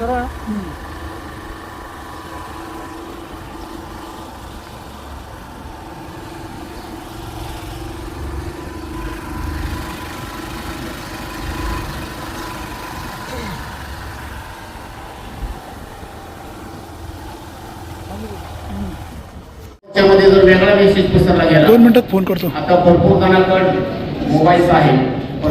करा. त्यामध्ये जर वेगळा मेसेज पसरला गेला दोन मिनिटात फोन करतो. आता भरपूर जणांकडे मोबाईल्स आहे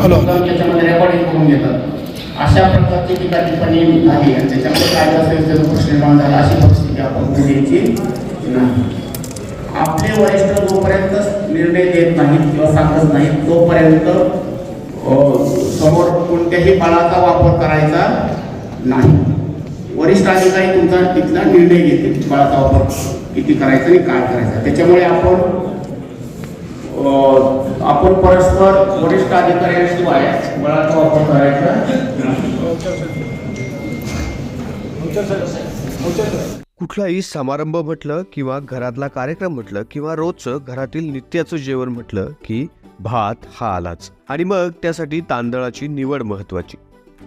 हॅलो. त्याच्यामध्ये रेकॉर्डिंग करून घेतात. अशा प्रकारची टीका टिप्पणी झाली आणि त्याच्यामुळे काय प्रश्न निर्माण झाला अशी परिस्थिती आपण द्यायची नाही. आपले वरिष्ठ जोपर्यंत निर्णय देत नाहीत किंवा सांगत नाहीत तोपर्यंत समोर कोणत्याही बळाचा वापर करायचा नाही. वरिष्ठ अधिकारी तुमचा तिथला निर्णय घेतील बळाचा वापर किती करायचा आणि काय करायचा. त्याच्यामुळे आपण आपण परस्पर वरिष्ठ अधिकाऱ्यांशिवाय बळाचा वापर करायचा? कुठलाही समारंभ म्हटलं किंवा घरातला कार्यक्रम म्हटलं किंवा रोजचं घरातील नित्याचं जेवण म्हटलं की भात हा आलाच. आणि मग त्यासाठी तांदळाची निवड महत्वाची